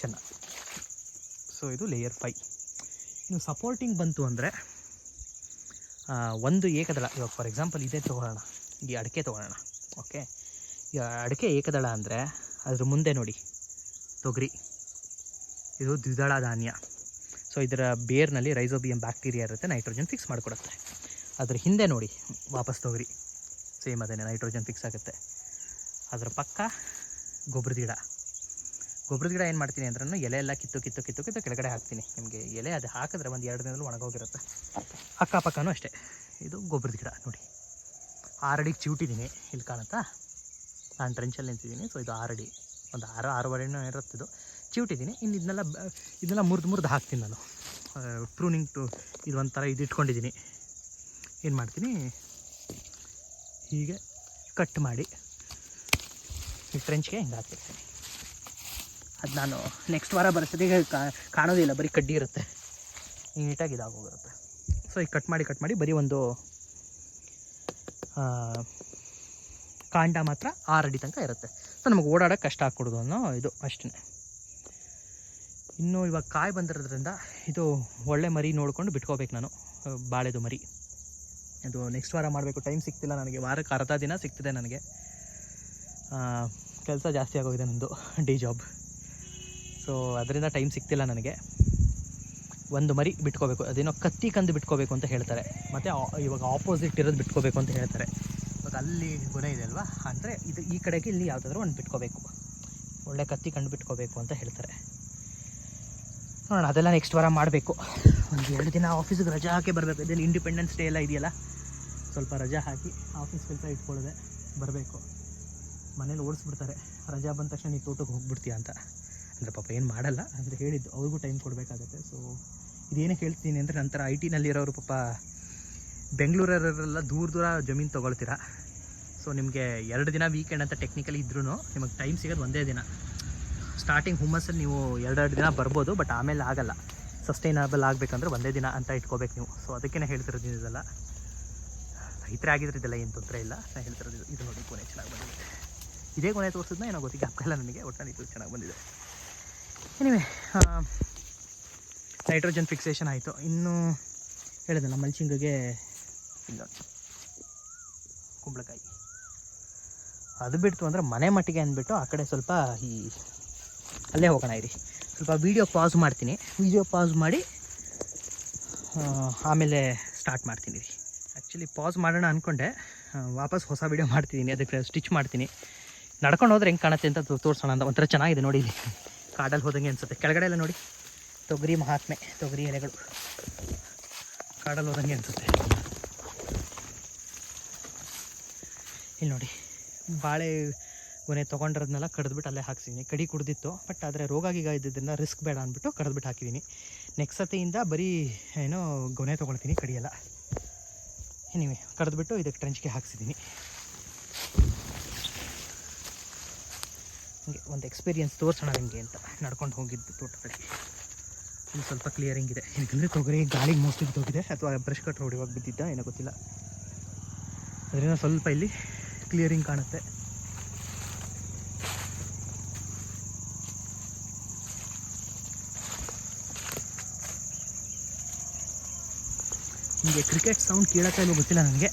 ಚೆನ್ನಾಗಿ ಸೊ ಇದು ಲೇಯರ್ ಫೈ ಇನ್ನು ಸಪೋರ್ಟಿಂಗ್ ಬಂತು ಅಂದರೆ ಒಂದು ಏಕದಳ. ಇವಾಗ ಫಾರ್ ಎಕ್ಸಾಂಪಲ್ ಇದೇ ತೊಗೊಳ್ಳೋಣ ಈ ಅಡಿಕೆ ತೊಗೊಳ್ಳೋಣ ಓಕೆ ಈ ಅಡಿಕೆ ಏಕದಳ ಅಂದರೆ ಅದ್ರ ಮುಂದೆ ನೋಡಿ. ತೊಗರಿ. ಇದು ದ್ವಿದಳ ಧಾನ್ಯ. ಸೊ ಇದರ ಬೇರ್ನಲ್ಲಿ ರೈಸೋಬಿಯಂ ಬ್ಯಾಕ್ಟೀರಿಯಾ ಇರುತ್ತೆ ನೈಟ್ರೋಜನ್ ಫಿಕ್ಸ್ ಮಾಡಿಕೊಡುತ್ತೆ. ಅದ್ರ ಹಿಂದೆ ನೋಡಿ, ವಾಪಸ್ ತೊಗರಿ. ಸೇಮ್ ಅದೇನೆ ನೈಟ್ರೋಜನ್ ಫಿಕ್ಸ್ ಆಗುತ್ತೆ. ಅದರ ಪಕ್ಕ ಗೊಬ್ಬರದ ಗಿಡ. ಗೊಬ್ಬರದ ಗಿಡ ಏನು ಮಾಡ್ತೀನಿ ಅಂದ್ರೂ ಎಲೆ ಎಲ್ಲ ಕಿತ್ತು ಕಿತ್ತು ಕಿತ್ತು ಕಿತ್ತು ಕೆಳಗಡೆ ಹಾಕ್ತೀನಿ. ನಿಮಗೆ ಎಲೆ ಅದು ಹಾಕಿದ್ರೆ ಒಂದು ಎರಡು ದಿನದಲ್ಲಿ ಒಣಗೋಗಿರುತ್ತೆ. ಅಕ್ಕಪಕ್ಕನೂ ಅಷ್ಟೇ. ಇದು ಗೊಬ್ಬರದ ಗಿಡ, ನೋಡಿ. ಆರಡಿಗೆ ಚಿವುಟಿದ್ದೀನಿ ಇಲ್ಲಿ ಕಾಣುತ್ತಾ? ನಾನು ಟ್ರೆಂಚಲ್ಲಿ ನಿಂತಿದ್ದೀನಿ ಸೊ ಇದು ಆರಡಿ. ಒಂದು ಆರು, ಆರೂವರೆನೂ ಇರುತ್ತೆ ಇದು. ಚಿವುಟಿದ್ದೀನಿ ಇನ್ನು ಇದನ್ನೆಲ್ಲ ಇದನ್ನೆಲ್ಲ ಮುರಿದು ಮುರಿದು ಹಾಕ್ತೀನಿ ನಾನು. ಪ್ರೂನಿಂಗ್ ಟು ಇದು ಒಂಥರ ಇದು ಇಟ್ಕೊಂಡಿದ್ದೀನಿ ಏನು ಮಾಡ್ತೀನಿ? ಹೀಗೆ ಕಟ್ ಮಾಡಿ ಈ ಟ್ರೆಂಚ್ಗೆ ಹಿಂಗೆ ಹಾಕಿರ್ತೀನಿ ಅದು ನಾನು ನೆಕ್ಸ್ಟ್ ವಾರ ಬರೋಷ್ಟೊತ್ತಿಗೆ ಕಾಣೋದಿಲ್ಲ, ಬರೀ ಕಡ್ಡಿ ಇರುತ್ತೆ. ನೀಟಾಗಿ ಇದಾಗೋಗಿರುತ್ತೆ. ಸೊ ಈಗ ಕಟ್ ಮಾಡಿ ಕಟ್ ಮಾಡಿ ಬರೀ ಒಂದು ಕಾಂಡ ಮಾತ್ರ ಆರು ಅಡಿ ತನಕ ಇರುತ್ತೆ. ಸೊ ನಮಗೆ ಓಡಾಡೋಕ್ಕೆ ಕಷ್ಟ ಆಗ್ಕೊಡೋದು ಅನ್ನೋ ಇದು ಅಷ್ಟೇ. ಇನ್ನು ಇವಾಗ ಕಾಯಿ ಬಂದಿರೋದ್ರಿಂದ ಇದು ಒಳ್ಳೆ ಮರಿ ನೋಡಿಕೊಂಡು ಬಿಟ್ಕೋಬೇಕು ನಾನು, ಬಾಳೆದು ಮರಿ. ಅದು ನೆಕ್ಸ್ಟ್ ವಾರ ಮಾಡಬೇಕು. ಟೈಮ್ ಸಿಗ್ತಿಲ್ಲ ನನಗೆ. ವಾರಕ್ಕೆ ಅರ್ಧ ದಿನ ಸಿಗ್ತಿದೆ ನನಗೆ. ಕೆಲಸ ಜಾಸ್ತಿ ಆಗೋಗಿದೆ ನಂದು ಡಿ ಜಾಬ್ ಸೊ ಅದರಿಂದ ಟೈಮ್ ಸಿಗ್ತಿಲ್ಲ ನನಗೆ. ಒಂದು ಮರಿ ಬಿಟ್ಕೋಬೇಕು. ಅದೇನೋ ಕತ್ತಿ ಕಂದು ಬಿಟ್ಕೋಬೇಕು ಅಂತ ಹೇಳ್ತಾರೆ. ಮತ್ತು ಇವಾಗ ಆಪೋಸಿಟ್ ಇರೋದು ಬಿಟ್ಕೋಬೇಕು ಅಂತ ಹೇಳ್ತಾರೆ. ಇವಾಗ ಅಲ್ಲಿ ಗುಣ ಇದೆ ಅಲ್ವಾ? ಅಂದರೆ ಇದು ಈ ಕಡೆಗೆ ಇಲ್ಲಿ ಯಾವುದಾದ್ರೂ ಒಂದು ಬಿಟ್ಕೋಬೇಕು. ಒಳ್ಳೆ ಕತ್ತಿ ಕಂಡು ಬಿಟ್ಕೋಬೇಕು ಅಂತ ಹೇಳ್ತಾರೆ. ನೋಡೋಣ, ಅದೆಲ್ಲ ನೆಕ್ಸ್ಟ್ ವಾರ ಮಾಡಬೇಕು. ಒಂದು ಎರಡು ದಿನ ಆಫೀಸಿಗೆ ರಜಾ ಹಾಕಿ ಬರಬೇಕು. ಇದೇನು ಇಂಡಿಪೆಂಡೆನ್ಸ್ ಡೇ ಎಲ್ಲ ಇದೆಯಲ್ಲ? ಸ್ವಲ್ಪ ರಜಾ ಹಾಕಿ ಆಫೀಸ್ ಕೆಲಸ ಇಟ್ಕೊಳ್ಳದೆ ಬರಬೇಕು. ಮನೇಲಿ ಓಡಿಸ್ಬಿಡ್ತಾರೆ. ರಜಾ ಬಂದ ತಕ್ಷಣ ನೀವು ತೋಟಕ್ಕೆ ಹೋಗ್ಬಿಡ್ತೀಯ ಅಂತ. ಅಂದರೆ ಪಾಪ ಏನು ಮಾಡಲ್ಲ ಅಂದರೆ ಹೇಳಿದ್ದು. ಅವ್ರಿಗೂ ಟೈಮ್ ಕೊಡಬೇಕಾಗತ್ತೆ. ಸೊ ಇದೇನೇ ಹೇಳ್ತೀನಿ ಅಂದರೆ ನಂತರ ಐ ಟಿನಲ್ಲಿರೋರು ಪಾಪ ಬೆಂಗಳೂರವರೆಲ್ಲ ದೂರ ದೂರ ಜಮೀನು ತೊಗೊಳ್ತೀರಾ? ಸೊ ನಿಮಗೆ ಎರಡು ದಿನ ವೀಕೆಂಡ್ ಅಂತ ಟೆಕ್ನಿಕಲಿ ಇದ್ರೂ ನಿಮಗೆ ಟೈಮ್ ಸಿಗೋದು ಒಂದೇ ದಿನ. ಸ್ಟಾರ್ಟಿಂಗ್ ಹುಮ್ಮಸ್ಸಲ್ಲಿ ನೀವು ಎರಡೆರಡು ದಿನ ಬರ್ಬೋದು ಬಟ್ ಆಮೇಲೆ ಆಗಲ್ಲ. ಸಸ್ಟೈನಬಲ್ ಆಗಬೇಕಂದ್ರೆ ಒಂದೇ ದಿನ ಅಂತ ಇಟ್ಕೋಬೇಕು ನೀವು. ಸೊ ಅದಕ್ಕೇ ಹೇಳ್ತಿರೋದು ಇದೆಲ್ಲ. ರೈತರಾಗಿದ್ರೆ ಇದೆಲ್ಲ ಏನು ತೊಂದರೆ ಇಲ್ಲ. ನಾನು ಹೇಳ್ತಿರೋದು ಇದು- ನೋಡಿ, ಕೊನೆ ಚೆನ್ನಾಗಿ ಬಂದಿದೆ. ಇದೇ ಕೊನೆ ತೋರಿಸಿದ್ನ ಏನೋ ಗೊತ್ತಿಗೆ ನನಗೆ ಒಟ್ಟಾಗಿ ಇದು ಚೆನ್ನಾಗಿ ಬಂದಿದೆ. ಏನಿವೆ ನೈಟ್ರೋಜನ್ ಫಿಕ್ಸೇಷನ್ ಆಯಿತು. ಇನ್ನು ಹೇಳಿದಲ್ಲ, ಮಲ್ಚಿಂಗಿಗೆ ಇಲ್ಲ. ಕುಂಬಳಕಾಯಿ. ಅದು ಬಿಡ್ತು ಅಂದರೆ ಮನೆ ಮಟ್ಟಿಗೆ ಅಂದ್ಬಿಟ್ಟು ಆ ಕಡೆ ಸ್ವಲ್ಪ ಈ, ಅಲ್ಲೇ ಹೋಗೋಣ ಇರಿ. ಸ್ವಲ್ಪ ವೀಡಿಯೋ ಪಾಸ್ ಮಾಡ್ತೀನಿ. ವೀಡಿಯೋ ಪಾಸ್ ಮಾಡಿ ಆಮೇಲೆ ಸ್ಟಾರ್ಟ್ ಮಾಡ್ತೀನಿ ರೀ ಆ್ಯಕ್ಚುಲಿ ಪಾಸ್ ಮಾಡೋಣ ಅಂದ್ಕೊಂಡೆ ವಾಪಸ್ ಹೊಸ ವೀಡಿಯೋ ಮಾಡ್ತಿದ್ದೀನಿ ಅದಕ್ಕೆ ಸ್ಟಿಚ್ ಮಾಡ್ತೀನಿ. ನಡ್ಕೊಂಡು ಹೋದ್ರೆ ಹೆಂಗೆ ಕಾಣುತ್ತೆ ಅಂತ ತೋರಿಸೋಣ ಅಂತ. ಒಂಥರ ಚೆನ್ನಾಗಿದೆ ನೋಡಿ ಇಲ್ಲಿ. ಕಾಡಲ್ಲಿ ಹೋದಂಗೆ ಅನಿಸುತ್ತೆ. ಕೆಳಗಡೆ ಎಲ್ಲ ನೋಡಿ. ತೊಗರಿ ಮಹಾತ್ಮೆ, ತೊಗರಿ ಎಲೆಗಳು. ಕಾಡಲ್ಲಿ ಹೋದಂಗೆ ಅನಿಸುತ್ತೆ. ಇಲ್ಲಿ ನೋಡಿ. ಬಾಳೆ ಗೊನೆ ತೊಗೊಂಡಿರೋದನ್ನೆಲ್ಲ ಕಡಿದ್ಬಿಟ್ಟು ಅಲ್ಲೇ ಹಾಕ್ಸಿದ್ದೀನಿ ಕಡಿ ಕುಡ್ದಿತ್ತು. ಬಟ್ ಆದರೆ ರೋಗ ಗೀಗ ಇದ್ದಿದ್ದರಿಂದ ರಿಸ್ಕ್ ಬೇಡ ಅಂದ್ಬಿಟ್ಟು ಕಡಿದ್ಬಿಟ್ಟು ಹಾಕಿದ್ದೀನಿ ನೆಕ್ಸ್ಟ್ ಸತಿಯಿಂದ ಬರೀ, ಏನೋ ಗೊನೆ ತೊಗೊಳ್ತೀನಿ ಕಡಿಯಲ್ಲ. ನೀವು ಕಡ್ದ್ಬಿಟ್ಟು ಇದಕ್ಕೆ ಟ್ರೆಂಚ್ಗೆ ಹಾಕ್ಸಿದ್ದೀನಿ ಹಂಗೆ ಒಂದು ಎಕ್ಸ್ಪೀರಿಯನ್ಸ್ ತೋರಿಸೋಣ ನಿಮಗೆ ಅಂತ ನಡ್ಕೊಂಡು ಹೋಗಿದ್ದು ತೋಟ ಕಡೆ ಇಲ್ಲಿ ಸ್ವಲ್ಪ ಕ್ಲಿಯರಿಂಗ್ ಇದೆ. ಯಾಕಂದರೆ ತೊಗರಿ ಗಾಳಿಗೆ ಮೋಸ್ಟ್ಲಿ ಬಿದ್ದೋಗಿದೆ ಅಥವಾ ಬ್ರಷ್ ಕಟ್ ರೋಡ್ ಇವಾಗ ಬಿದ್ದಿದ್ದ, ಏನೋ ಗೊತ್ತಿಲ್ಲ. ಅದರಿಂದ ಸ್ವಲ್ಪ ಇಲ್ಲಿ ಕ್ಲಿಯರಿಂಗ್ ಕಾಣುತ್ತೆ. ನಿಮಗೆ ಕ್ರಿಕೆಟ್ ಸೌಂಡ್ ಕೇಳತ್ತಾ ಇಲ್ಲೋ ಗೊತ್ತಿಲ್ಲ ನನಗೆ.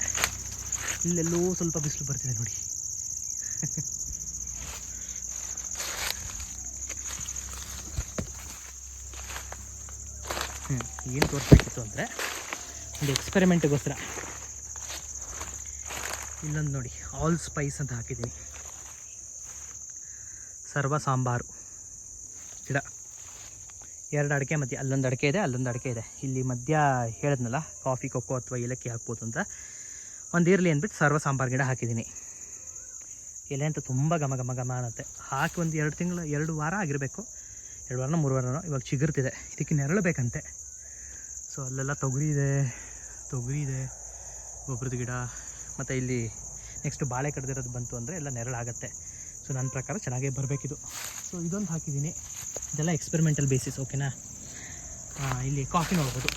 ಇಲ್ಲೆಲ್ಲೋ ಸ್ವಲ್ಪ ಬಿಸಿಲು ಬರ್ತಿದೆ ನೋಡಿ. ಹ್ಞೂ ಏನು ತೋರಿಸ್ಬೇಕಿತ್ತು ಅಂದರೆ ಒಂದು ಎಕ್ಸ್ಪೆರಿಮೆಂಟ್ಗೋಸ್ಕರ ಇಲ್ಲೊಂದು ನೋಡಿ ಆಲ್ ಸ್ಪೈಸ್ ಅಂತ ಹಾಕಿದ್ದೀನಿ. ಸರ್ವ ಸಾಂಬಾರು. ಎರಡು ಅಡಿಕೆ ಮಧ್ಯೆ ಅಲ್ಲೊಂದು ಅಡಿಕೆ ಇದೆ, ಅಲ್ಲೊಂದು ಅಡಿಕೆ ಇದೆ. ಇಲ್ಲಿ ಮಧ್ಯ ಹೇಳಿದ್ನಲ್ಲ, ಕಾಫಿ, ಕೊಕ್ಕೋ ಅಥವಾ ಏಲಕ್ಕಿ ಹಾಕ್ಬೋದು ಅಂತ. ಒಂದು ಇರಲಿ ಅಂದ್ಬಿಟ್ಟು ಸರ್ವ ಸಾಂಬಾರು ಗಿಡ ಹಾಕಿದ್ದೀನಿ. ಎಲೆ ಅಂತ ತುಂಬ ಘಮ ಘಮ ಘಮ ಅನ್ನತ್ತೆ. ಹಾಕಿ ಒಂದು ಎರಡು ತಿಂಗಳು, ಎರಡು ವಾರ ಆಗಿರಬೇಕು. ಎರಡು ವಾರನೋ, ಮೂರು ವಾರನೋ, ಇವಾಗ ಚಿಗುರ್ತಿದೆ. ಇದಕ್ಕೆ ನೆರಳು ಬೇಕಂತೆ. ಸೊ ಅಲ್ಲೆಲ್ಲ ತೊಗರಿ ಇದೆ ತೊಗರಿ ಇದೆ, ಗೊಬ್ಬರದ ಗಿಡ. ಮತ್ತು ಇಲ್ಲಿ ನೆಕ್ಸ್ಟ್ ಬಾಳೆ ಕಡ್ದಿರೋದು ಬಂತು ಅಂದರೆ ಎಲ್ಲ ನೆರಳಾಗತ್ತೆ. ಸೊ ನನ್ನ ಪ್ರಕಾರ ಚೆನ್ನಾಗೇ ಬರಬೇಕಿದು. ಸೊ ಇದೊಂದು ಹಾಕಿದ್ದೀನಿ. ಇದೆಲ್ಲ ಎಕ್ಸ್ಪೆರಿಮೆಂಟಲ್ ಬೇಸಿಸ್ ಓಕೆನಾ ಇಲ್ಲಿ ಕಾಫಿ ನೋಡ್ಬೋದು.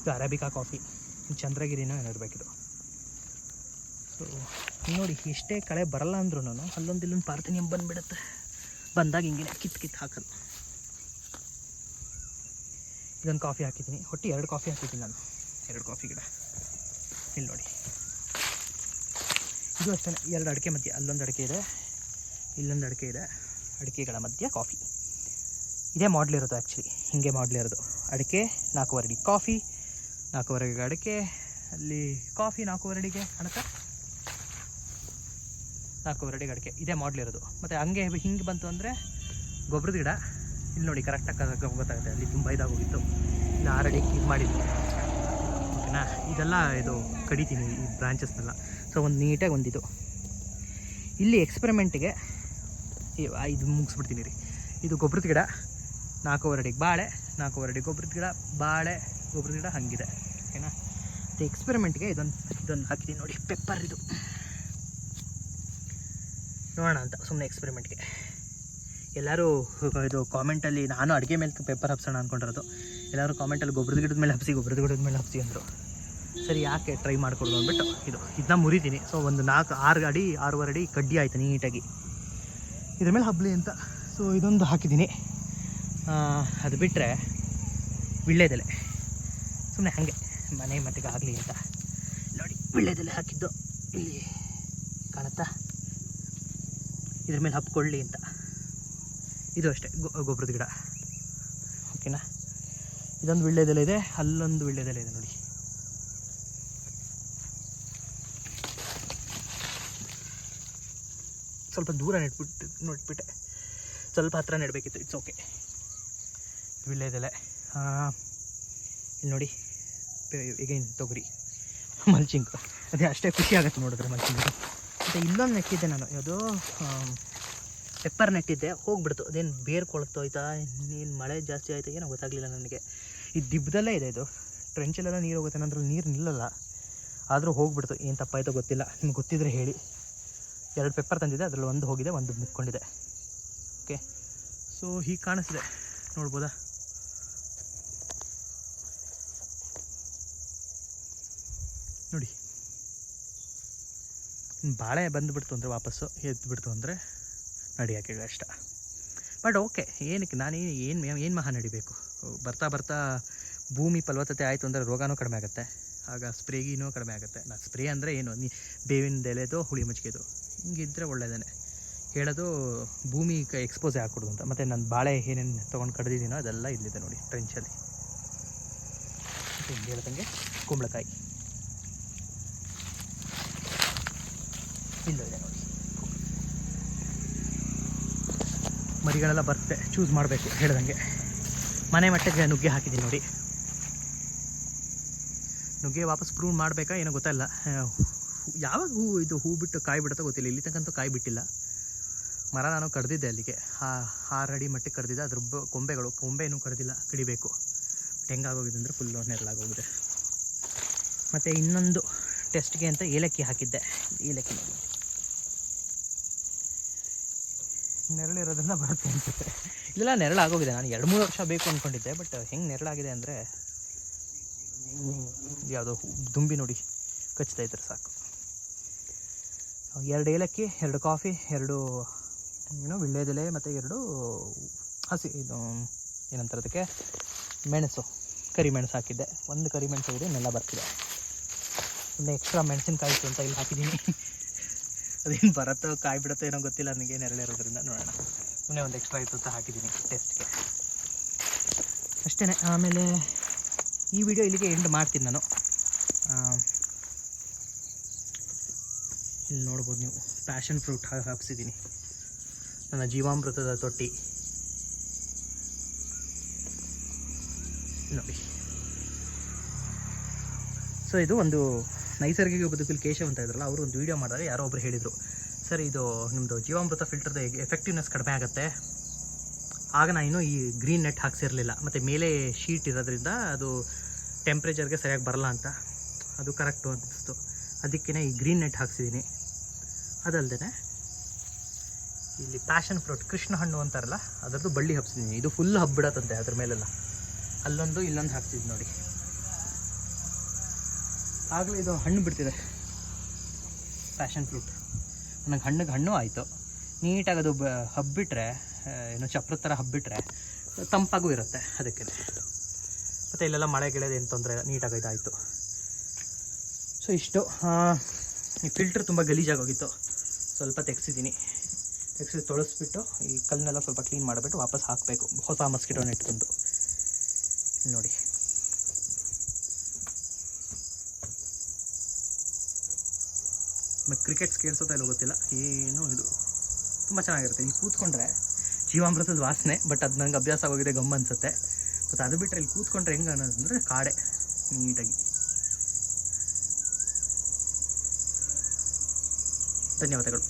ಇದು ಅರಾಬಿಕಾ ಕಾಫಿ ಚಂದ್ರಗಿರಿನ ಏನಿರಬೇಕಿದು ಸೊ ನೋಡಿ, ಇಷ್ಟೇ ಕಳೆ ಬರಲ್ಲ ಅಂದ್ರೂ ಅಲ್ಲೊಂದು ಇಲ್ಲೊಂದು ಪಾರ್ಥಿನಿ ಬಂದುಬಿಡುತ್ತೆ. ಬಂದಾಗ ಹಿಂಗೆ ಕಿತ್ ಕಿತ್ ಹಾಕಲ್ಲ. ಇದೊಂದು ಕಾಫಿ ಹಾಕಿದ್ದೀನಿ. ಒಟ್ಟು ಎರಡು ಕಾಫಿ ಹಾಕಿದ್ದೀನಿ ನಾನು. ಎರಡು ಕಾಫಿ ಗಿಡ. ಇಲ್ಲಿ ನೋಡಿ. ಇದು ಅಷ್ಟೇ ಎರಡು ಅಡಿಕೆ ಮಧ್ಯೆ, ಅಲ್ಲೊಂದು ಅಡಿಕೆ ಇದೆ. ಇಲ್ಲೊಂದು ಅಡಿಕೆ ಇದೆ. ಅಡಿಕೆಗಳ ಮಧ್ಯೆ ಕಾಫಿ. ಇದೇ ಮಾಡಲಿರೋದು ಆ್ಯಕ್ಚುಲಿ ಹೀಗೆ ಮಾಡ್ಲ್ ಇರೋದು. ಅಡಿಕೆ ನಾಲ್ಕೂವರೆ ಕಾಫಿ, ನಾಲ್ಕೂವರೆಗೆ ಅಡಿಕೆ, ಅಲ್ಲಿ ಕಾಫಿ ನಾಲ್ಕೂವರೆ ಅಡಿಗೆ ಅಣಕ ನಾಲ್ಕೂವರೆ ಅಡಿಗೆ ಅಡಿಕೆ. ಇದೇ ಮಾಡಲಿರೋದು ಮತ್ತು ಹಂಗೆ ಹಿಂಗೆ ಬಂತು ಅಂದರೆ ಗೊಬ್ಬರದ ಗಿಡ. ಇಲ್ಲಿ ನೋಡಿ ಕರೆಕ್ಟಾಗಿ ಗೊತ್ತಾಗುತ್ತೆ. ಅಲ್ಲಿ ತುಂಬ ಇದಾಗೋಗಿತ್ತು. ಇಲ್ಲಿ ಆರು ಅಡಿ ಇದು ಮಾಡಿದ್ದು ಓಕೆನಾ? ಇದೆಲ್ಲ ಇದು ಕಡಿತೀನಿ ಈ ಬ್ರಾಂಚಸ್ನೆಲ್ಲ ಸೊ ಒಂದು ನೀಟಾಗಿ ಒಂದಿದು. ಇಲ್ಲಿ ಎಕ್ಸ್ಪೆರಿಮೆಂಟಿಗೆ ಇದು ಮುಗಿಸ್ಬಿಡ್ತೀನಿ ರೀ. ಇದು ಗೊಬ್ಬರದ ಗಿಡ ನಾಲ್ಕೂವರೆ ಅಡಿಗೆ ಬಾಳೆ ನಾಲ್ಕೂವರೆ ಅಡಿ ಗೊಬ್ಬರದ ಗಿಡ, ಬಾಳೆ, ಗೊಬ್ಬರದ ಗಿಡ ಹಂಗಿದೆ. ಓಕೆನಾ? ಮತ್ತು ಎಕ್ಸ್ಪೆರಿಮೆಂಟ್ಗೆ ಇದೊಂದು ಇದೊಂದು ಹಾಕಿದ್ದೀನಿ ನೋಡಿ ಪೆಪ್ಪರ್ ಇದು. ನೋಡೋಣ ಅಂತ ಸುಮ್ಮನೆ ಎಕ್ಸ್ಪೆರಿಮೆಂಟ್ಗೆ ಎಲ್ಲರೂ, ಇದು ಕಾಮೆಂಟಲ್ಲಿ ನಾನು ಅಡುಗೆ ಮೇಲೆ ಪೇಪರ್ ಹಬ್ಸೋಣ ಅಂದ್ಕೊಂಡಿರೋದು ಎಲ್ಲರೂ ಕಾಮೆಂಟಲ್ಲಿ ಗೊಬ್ಬರದ ಗಿಡದ ಮೇಲೆ ಹಬ್ಸಿ ಗೊಬ್ಬರದ ಗಿಡದ ಮೇಲೆ ಹಬ್ಸಿ ಅಂದರು. ಸರಿ, ಯಾಕೆ ಟ್ರೈ ಮಾಡಿಕೊಡೋದು ಅಂದ್ಬಿಟ್ಟು, ಇದು ಇದನ್ನ ಮುರಿತೀನಿ ಸೊ ಒಂದು ನಾಲ್ಕು, ಆರು ಅಡಿ ಆರೂವರೆ ಅಡಿ ಕಡ್ಡಿ ಆಯಿತು ನೀಟಾಗಿ. ಇದ್ರ ಮೇಲೆ ಹಬ್ಬಲಿ ಅಂತ. ಸೊ ಇದೊಂದು ಹಾಕಿದ್ದೀನಿ. ಅದು ಬಿಟ್ಟರೆ ವಿಳ್ಳೆದೆಲೆ. ಸುಮ್ಮನೆ ಹಾಗೆ. ಮನೆ ಮಟ್ಟಿಗೆ ಆಗಲಿ ಅಂತ. ನೋಡಿ, ವಿಳ್ಳೆದೆಲೆ ಹಾಕಿದ್ದು. ಇಲ್ಲಿ ಕಾಣುತ್ತಾ? ಇದ್ರ ಮೇಲೆ ಹಬ್ಕೊಳ್ಳಿ ಅಂತ. ಇದು ಅಷ್ಟೇ ಗೊಬ್ಬರದ ಗಿಡ. ಓಕೆನಾ ಇದೊಂದು ವಿಳ್ಳೆದೆಲೆ ಇದೆ. ಅಲ್ಲೊಂದು ವಿಳ್ಳೆದೆಲೆ ಇದೆ ನೋಡಿ. ಸ್ವಲ್ಪ ದೂರ ನೆಟ್ಬಿಟ್ಟು ನೋಡ್ಬಿಟ್ಟೆ. ಸ್ವಲ್ಪ ಹತ್ರ ನೆಡಬೇಕಿತ್ತು ಇಟ್ಸ್ ಓಕೆ ವಿಳ್ಳೆದೆಲೆ ಇಲ್ಲಿ ನೋಡಿ ಎಗೈನ್ ತೊಗರಿ. ಮಲ್ಚಿಂಗ್. ಅದೇ ಅಷ್ಟೇ ಖುಷಿ ಆಗುತ್ತೆ ನೋಡಿದ್ರೆ ಮಲ್ಚಿಂಗ್. ಮತ್ತು ಇನ್ನೊಂದು ನೆಟ್ಟಿದ್ದೆ ನಾನು, ಯಾವುದೋ ಪೆಪ್ಪರ್ ನೆಟ್ಟಿದ್ದೆ. ಹೋಗ್ಬಿಡ್ತು. ಅದೇನು ಬೇರು ಕೊಳ್ತೋಯ್ತಾ ನೀನು ಮಳೆ ಜಾಸ್ತಿ ಆಯ್ತಾ? ಏನೋ ಗೊತ್ತಾಗಲಿಲ್ಲ ನನಗೆ. ಈ ದಿಬ್ಬದಲ್ಲೇ ಇದೆ ಇದು. ಟ್ರೆಂಚಲ್ಲೆಲ್ಲ ನೀರು ಹೋಗುತ್ತೆ ನಂದ್ರಲ್ಲಿ ನೀರು ನಿಲ್ಲಲ್ಲ. ಆದರೂ ಹೋಗ್ಬಿಡ್ತು. ಏನು ತಪ್ಪಾಯ್ತೋ ಗೊತ್ತಿಲ್ಲ. ನಿಮ್ಗೆ ಗೊತ್ತಿದ್ರೆ ಹೇಳಿ. ಎರಡು ಪೇಪರ್ ತಂದಿದೆ, ಅದರಲ್ಲಿ ಒಂದು ಹೋಗಿದೆ, ಒಂದು ಮುಕ್ಕೊಂಡಿದೆ ಓಕೆ ಸೊ ಹೀಗೆ ಕಾಣಿಸಿದೆ ನೋಡ್ಬೋದಾ? ನೋಡಿ. ಬಾಳೆ ಬಂದುಬಿಡ್ತು ಅಂದರೆ ವಾಪಸ್ಸು ಎದ್ದುಬಿಡ್ತು ಅಂದರೆ ನಡಿಯೋಕ್ಕೆ ಕಷ್ಟ ಬಟ್ ಓಕೆ ಏನಕ್ಕೆ ನಾನು ಏನು ಏನು ಮಹಾ ನಡಿಬೇಕು? ಬರ್ತಾ ಬರ್ತಾ ಭೂಮಿ ಫಲವತ್ತತೆ ಆಯಿತು ಅಂದರೆ ರೋಗನೂ ಕಡಿಮೆ ಆಗುತ್ತೆ. ಆಗ ಸ್ಪ್ರೇಗಿನೂ ಕಡಿಮೆ ಆಗುತ್ತೆ. ನಾ ಸ್ಪ್ರೇ ಅಂದರೆ ಏನು? ನೀ ಬೇವಿನ ಎಲೆದು ಹುಳಿ ಮಜ್ಜಿಗೆದು ಹಿಂಗಿದ್ರೆ ಒಳ್ಳೆಯದೇ ಹೇಳೋದು ಭೂಮಿ ಎಕ್ಸ್ಪೋಸೇ ಹಾಕ್ಕೊಡೋದು ಅಂತ. ಮತ್ತು ನಾನು ಬಾಳೆ ಏನೇನು ತೊಗೊಂಡು ಕಡ್ದಿದ್ದೀನೋ ಅದೆಲ್ಲ ಇಲ್ಲಿದೆ ನೋಡಿ ಟ್ರೆಂಚಲ್ಲಿ ಹೇಳ್ದಂಗೆ ಕುಂಬಳಕಾಯಿ. ಇಲ್ಲ ಇದೆ ನೋಡಿ. ಮರಿಗಳೆಲ್ಲ ಬರುತ್ತೆ ಚೂಸ್ ಮಾಡಬೇಕು ಹೇಳ್ದಂಗೆ. ಮನೆ ಮಟ್ಟಕ್ಕೆ ನುಗ್ಗೆ ಹಾಕಿದ್ದೀನಿ ನೋಡಿ. ನುಗ್ಗೆ ವಾಪಸ್ ಪ್ರೂವ್ ಮಾಡಬೇಕಾ ಏನೋ ಹೂ- ಯಾವಾಗ ಹೂ ಇದು ಹೂ ಬಿಟ್ಟು ಕಾಯಿ ಬಿಡುತ್ತೋ ಗೊತ್ತಿಲ್ಲ. ಇಲ್ಲಿ ತನಕಂತೂ ಕಾಯಿ ಬಿಟ್ಟಿಲ್ಲ. ಮರ ನಾನು ಕಡ್ದಿದ್ದೆ ಅಲ್ಲಿಗೆ. ಆರು ಅಡಿ ಮಟ್ಟಿಗೆ ಕಡ್ದಿದ್ದೆ. ಅದ್ರ ಕೊಂಬೆಗಳು, ಕೊಂಬೆ ಏನೂ ಕಡ್ದಿಲ್ಲ. ಕಡಿಬೇಕು. ಬಟ್ ಹೆಂಗಾಗೋಗಿದೆ ಅಂದರೆ ಫುಲ್ಲು ನೆರಳಾಗೋಗಿದೆ. ಮತ್ತು ಇನ್ನೊಂದು ಟೆಸ್ಟ್ಗೆ ಅಂತ ಏಲಕ್ಕಿ ಹಾಕಿದ್ದೆ. ಏಲಕ್ಕಿ ನೆರಳಿರೋದನ್ನು ಬರುತ್ತೆ ಅನಿಸುತ್ತೆ. ಇದೆಲ್ಲ ನೆರಳಾಗೋಗಿದೆ. ನಾನು ಎರಡು ಮೂರು ವರ್ಷ ಬೇಕು ಅಂದ್ಕೊಂಡಿದ್ದೆ ಬಟ್ ಹೆಂಗೆ ನೆರಳಾಗಿದೆ ಅಂದರೆ ಯಾವುದೋ ದುಂಬಿ ನೋಡಿ ಕಚ್ತಾ ಇದ್ರೆ ಸಾಕು. ಎರಡು ಏಲಕ್ಕಿ, ಎರಡು ಕಾಫಿ, ಎರಡು ಏನು ವಿಳ್ಳೆದೆಲೆ ಮತ್ತು ಎರಡು ಹಸಿ, ಇದು, ಏನಂತಾರೆ ಅದಕ್ಕೆ, ಮೆಣಸು ಕರಿಮೆಣಸು ಹಾಕಿದ್ದೆ. ಒಂದು ಕರಿಮೆಣಸು ಇದೆ ಇನ್ನೆಲ್ಲ ಬರ್ತಿದೆ. ಸುಮ್ಮನೆ ಎಕ್ಸ್ಟ್ರಾ ಮೆಣಸಿನಕಾಯಿ ಅಂತ ಇಲ್ಲಿ ಹಾಕಿದ್ದೀನಿ. ಅದೇನು ಬರುತ್ತೋ ಕಾಯಿ ಬಿಡುತ್ತೋ ಏನೋ ಗೊತ್ತಿಲ್ಲ, ನನಗೆ ನೆರಳಿರೋದ್ರಿಂದ ನೋಡೋಣ. ಸುಮ್ಮನೆ ಒಂದು ಎಕ್ಸ್ಟ್ರಾ ಇತ್ತು ಅಂತ ಹಾಕಿದ್ದೀನಿ ಟೆಸ್ಟ್ಗೆ ಅಷ್ಟೇ ಆಮೇಲೆ ಈ ವಿಡಿಯೋ ಇಲ್ಲಿಗೆ ಎಂಡ್ ಮಾಡ್ತೀನಿ ನಾನು. ಇಲ್ಲಿ ನೋಡ್ಬೋದು ನೀವು. ಪ್ಯಾಷನ್ ಫ್ರೂಟ್ ಹಾಕ್ಸಿದ್ದೀನಿ. ನನ್ನ ಜೀವಾಮೃತದ ತೊಟ್ಟಿ. ನೋಡಿ. ಸೊ ಇದು ಒಂದು ನೈಸರ್ಗಿಕ ಬದುಕಲ್ಲಿ ಕೇಶವ್ ಅಂತ ಇದ್ರಲ್ಲ, ಅವರು ಒಂದು ವೀಡಿಯೋ ಮಾಡಿದಾಗ ಯಾರೋ ಒಬ್ರು ಹೇಳಿದರು. ಸರ್ ಇದು ನಿಮ್ಮದು ಜೀವಾಮೃತ ಫಿಲ್ಟರ್ದ ಎಫೆಕ್ಟಿವ್ನೆಸ್ ಕಡಿಮೆ ಆಗುತ್ತೆ. ಆಗ ನಾನು ಇನ್ನೂ ಈ ಗ್ರೀನ್ ನೆಟ್ ಹಾಕ್ಸಿರಲಿಲ್ಲ. ಮತ್ತು ಮೇಲೆ ಶೀಟ್ ಇರೋದ್ರಿಂದ ಅದು ಟೆಂಪ್ರೇಚರ್ಗೆ ಸರಿಯಾಗಿ ಬರಲ್ಲ ಅಂತ. ಅದು ಕರೆಕ್ಟು ಅನ್ನಿಸ್ತು. ಅದಕ್ಕೇ ಈ ಗ್ರೀನ್ ನೆಟ್ ಹಾಕ್ಸಿದ್ದೀನಿ. ಅದಲ್ಲದೆ ಇಲ್ಲಿ ಪ್ಯಾಷನ್ ಫ್ರೂಟ್ ಕೃಷ್ಣ ಹಣ್ಣು ಅಂತಾರಲ್ಲ, ಅದರದ್ದು ಬಳ್ಳಿ ಹಬ್ಸಿದ್ದೀನಿ ಇದು ಫುಲ್ ಹಬ್ಬಿಡತ್ತಂತೆ ಅದ್ರ ಮೇಲೆಲ್ಲ. ಅಲ್ಲೊಂದು, ಇಲ್ಲೊಂದು ಹಾಕ್ತಿದ್ದು ನೋಡಿ. ಆಗಲೇ ಇದು ಹಣ್ಣು ಬಿಡ್ತಿದೆ. ಪ್ಯಾಷನ್ ಫ್ರೂಟ್ ನನಗೆ ಹಣ್ಣಿಗೆ ಹಣ್ಣು ಆಯಿತು. ನೀಟಾಗಿ ಅದು ಬ, ಹಬ್ಬಿಟ್ರೆ ಏನು ಚಪ್ರದ ಥರ ಹಬ್ಬಿಟ್ರೆ, ತಂಪಾಗೂ ಇರುತ್ತೆ ಅದಕ್ಕೆ. ಮತ್ತು ಇಲ್ಲೆಲ್ಲ ಮಳೆ ಗಿಳೆದು ಏನು ತೊಂದರೆ, ನೀಟಾಗಿ ಇದಾಯಿತು. ಸೊ ಇಷ್ಟು ಈ ಫಿಲ್ಟ್ರ್ ತುಂಬ ಗಲೀಜಾಗೋಗಿತ್ತು ಸ್ವಲ್ಪ ತೆಗ್ಸಿದ್ದೀನಿ. ತೆಗ್ಸಿ ತೊಳಸ್ಬಿಟ್ಟು ಈ ಕಲ್ಲನ್ನೆಲ್ಲ ಸ್ವಲ್ಪ ಕ್ಲೀನ್ ಮಾಡಿಬಿಟ್ಟು ವಾಪಸ್ ಹಾಕಬೇಕು. ಹೊಸ ಮಸ್ಕಿಟೋ ನೆಟ್ ತಂದು ನೋಡಿ. ಮತ್ತು ಕ್ರಿಕೆಟ್ ಕೇಳಿಸೋತಾ ಇಲ್ಲ ಗೊತ್ತಿಲ್ಲ. ಏನು ಇದು. ತುಂಬ ಚೆನ್ನಾಗಿರುತ್ತೆ. ಇಲ್ಲಿ ಕೂತ್ಕೊಂಡ್ರೆ ಜೀವಾಮೃತದ ವಾಸನೆ ಬಟ್ ಅದು ನಂಗೆ ಅಭ್ಯಾಸ ಆಗೋಗಿದೆ ಗಮ್ಮ ಅನಿಸುತ್ತೆ. ಮತ್ತು ಅದು ಬಿಟ್ಟರೆ ಇಲ್ಲಿ ಕೂತ್ಕೊಂಡ್ರೆ ಹೆಂಗೆ ಅನ್ನೋದಂದರೆ ಕಾಡೆ ನೀಟಾಗಿ ധന്യവാദങ്ങൾ.